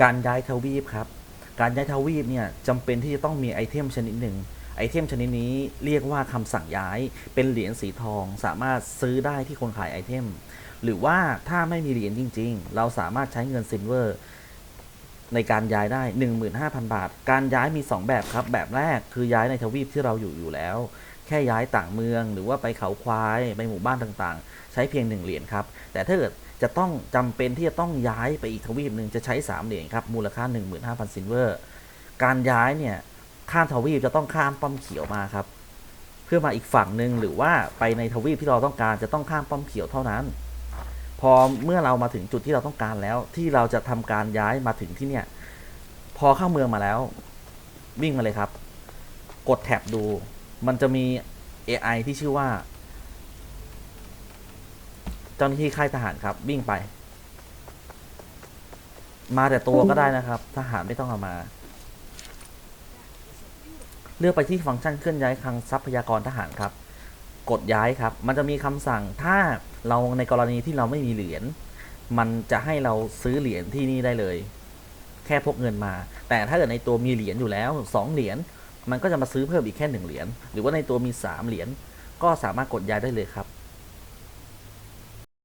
การย้ายทวีปครับ การย้ายทวีปเนี่ยจำเป็นที่จะต้องมีไอเทมชนิดหนึ่ง ไอเทมชนิดนี้เรียกว่าคำสั่งย้าย เป็นเหรียญสีทอง สามารถซื้อได้ที่คนขายไอเทม หรือว่าถ้าไม่มีเหรียญจริง ๆ เราสามารถใช้เงินซิลเวอร์ในการย้ายได้ 15,000 บาท การย้ายมี 2 แบบครับ แบบแรกคือย้ายในทวีปที่เราอยู่อยู่แล้ว แค่ย้ายต่างเมือง หรือว่าไปเขาควาย ไปหมู่บ้านต่างๆ ใช้เพียง 1 เหรียญครับ แต่ถ้าเกิด จะต้องจำเป็นที่จะต้องย้ายไปอีกทวีปหนึ่งจะใช้ 3 เหรียญครับ มูลค่า 15,000ซิลเวอร์ การย้ายเนี่ย ข้ามทวีปจะต้องข้ามป้อมเขียวมาครับ เพื่อมาอีกฝั่งหนึ่งหรือว่าไปในทวีปที่เราต้องการจะต้องข้ามป้อมเขียวเท่านั้น พอเมื่อเรามาถึงจุดที่เราต้องการแล้ว ที่เราจะทำการย้ายมาถึงที่เนี่ย พอเข้าเมืองมาแล้ว วิ่งมาเลยครับ กดแท็บดู มันจะมี AI ที่ชื่อว่า จ้าหน้าที่ค่ายทหารครับ วิ่งไป มาแต่ตัวก็ได้นะครับ ทหารไม่ต้องเอามา เลือกไปที่ฟังก์ชันเคลื่อนย้ายคลังทรัพยากรทหารครับ กดย้ายครับ มันจะมีคำสั่งถ้าเราในกรณีที่เราไม่มีเหรียญมันจะให้เราซื้อเหรียญที่นี่ได้เลย แค่พกเงินมา แต่ถ้าเกิดในตัวมีเหรียญอยู่แล้วสองเหรียญมันก็จะมาซื้อเพิ่มอีกแค่หนึ่งเหรียญหรือว่าในตัวมีสามเหรียญก็สามารถกดย้ายได้เลยครับ